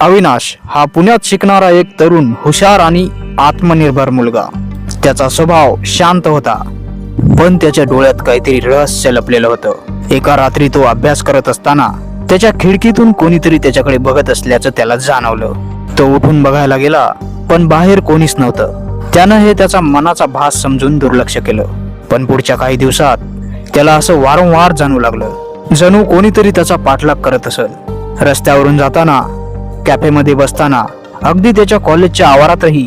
अविनाश हा पुण्यात शिकणारा एक तरुण हुशार आणि आत्मनिर्भर मुलगा. त्याचा स्वभाव शांत होता पण त्याच्या डोळ्यात काहीतरी रहस्य लपलेलं होतं. एका रात्री तो अभ्यास करत असताना त्याच्या खिडकीतून कोणीतरी त्याच्याकडे बघत असल्याचं त्याला जाणवलं. तो उठून बघायला गेला पण बाहेर कोणीच नव्हतं. त्यानं हे त्याचा मनाचा भास समजून दुर्लक्ष केलं. पण पुढच्या काही दिवसात त्याला असं वारंवार जाणू लागलं. जणू कोणीतरी त्याचा पाठलाग करत असेल. रस्त्यावरून जाताना कॅफेमध्ये बसताना अगदी त्याच्या कॉलेजच्या आवारातही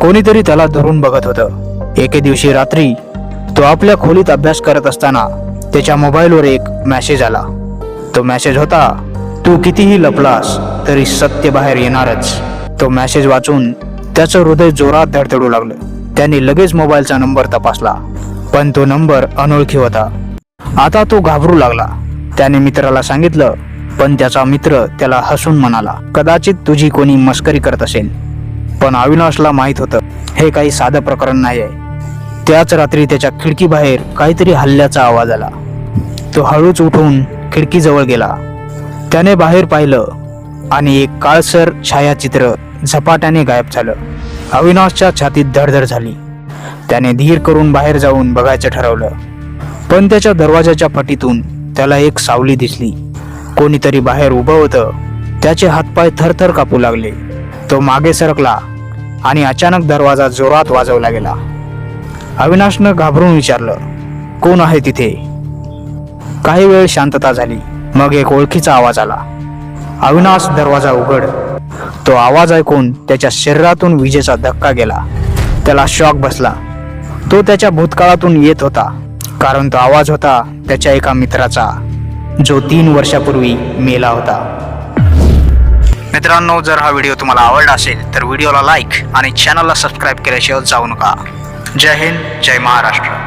कोणीतरी त्याला धरून बघत होतं. एके दिवशी रात्री तो आपल्या खोलीत अभ्यास करत असताना त्याच्या मोबाईलवर एक मेसेज आला. तो मेसेज होता तू कितीही लपलास तरी सत्य बाहेर येणारच. तो मेसेज वाचून त्याचं हृदय जोरात धडधडू लागलं. त्याने लगेच मोबाईलचा नंबर तपासला पण तो नंबर अनोळखी होता. आता तो घाबरू लागला. त्याने मित्राला सांगितलं पण त्याचा मित्र त्याला हसून म्हणाला कदाचित तुझी कोणी मस्करी करत असेल. पण अविनाशला माहीत होतं हे काही साधं प्रकरण नाही आहे त्याच रात्री त्याच्या खिडकीबाहेर काहीतरी हल्ल्याचा आवाज आला. तो हळूच उठून खिडकीजवळ गेला. त्याने बाहेर पाहिलं आणि एक काळसर छायाचित्र झपाट्याने गायब झालं. अविनाशच्या छातीत धडधड झाली. त्याने धीर करून बाहेर जाऊन बघायचं ठरवलं. पण त्याच्या दरवाजाच्या फटीतून त्याला एक सावली दिसली. कोणीतरी बाहेर उभं होतं. त्याचे हातपाय थरथर कापू लागले. तो मागे सरकला आणि अचानक दरवाजा जोरात वाजवला गेला. अविनाशनं घाबरून विचारलं कोण आहे तिथे? काही वेळ शांतता झाली. मग एक ओळखीचा आवाज आला. अविनाश दरवाजा उघड. तो आवाज ऐकून त्याच्या शरीरातून विजेचा धक्का गेला. त्याला शॉक बसला. तो त्याच्या भूतकाळातून येत होता. कारण तो आवाज होता त्याच्या एका मित्राचा. जो तीन वर्षापूर्वी मेला होता. मित्रांनो जर हा व्हिडिओ तुम्हाला आवडला असेल तर व्हिडिओला लाईक आणि चॅनलला सबस्क्राईब केल्याशिवाय जाऊ नका. जय हिंद जय महाराष्ट्र.